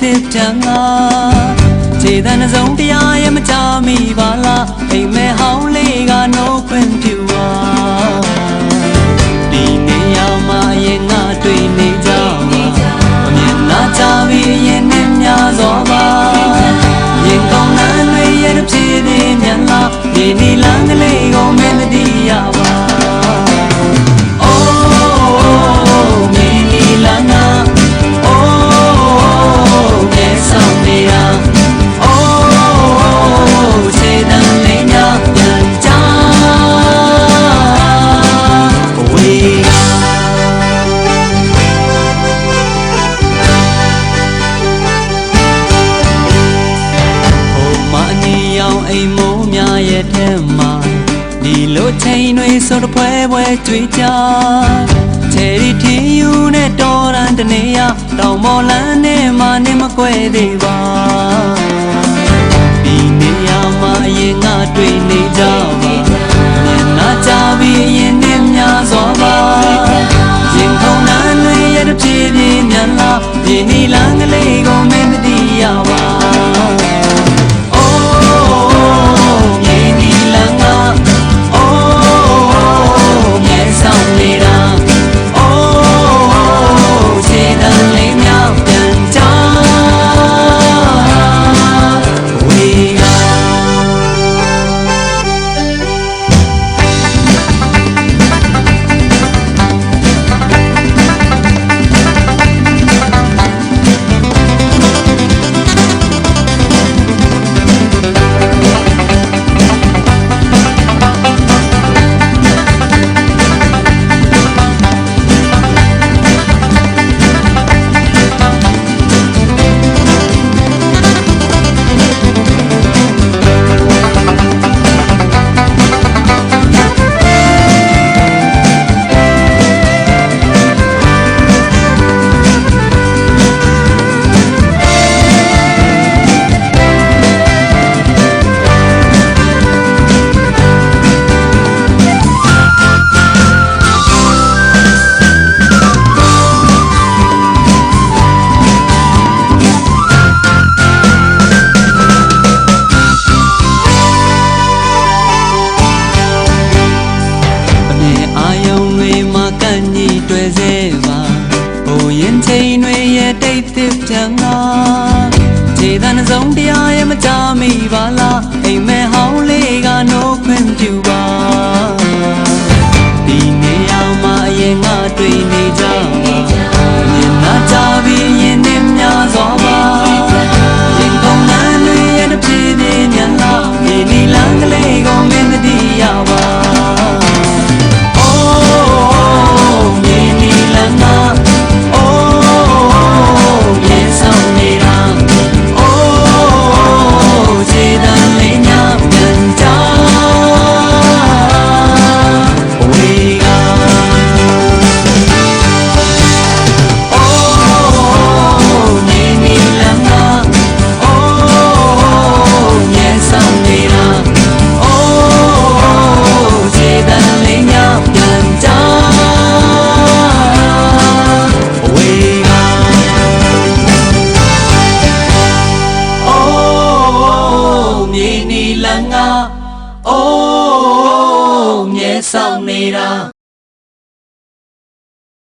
သစ်တန်ငါခြေတန်းတစ်စုံတရားရဲ့မချမိပါလားအိမ်မဲဟောင်းလေးကနှုတ်ခွင့်ပြု ဒီလိုချိန်တွေဆိုတော့ဖွဲဖွဲကြွေးကြချယ်ရီထီယူနဲ့တော်ရန်တနေရတောင်မော်လန်းနဲ့မနေမကွဲသေးပါဒီနေရာမှာအရင်ကတွေ့နေကြပါမျက်နှာကြပြီးအရင်နဲ့များစွာပါရင်ခုန်နှမ်းတွေရဲ့တစ်ပြေးပြေးမြန်လာဒီနီလန်းကလေးကို ခြေတန်းစုံတရားရဲ့မချမိပါလားအိမ်မဲဟောင်းလေးကနှုတ်ခွင့်ပြုပါ ငါ Oh မြေဆောင်နေတာ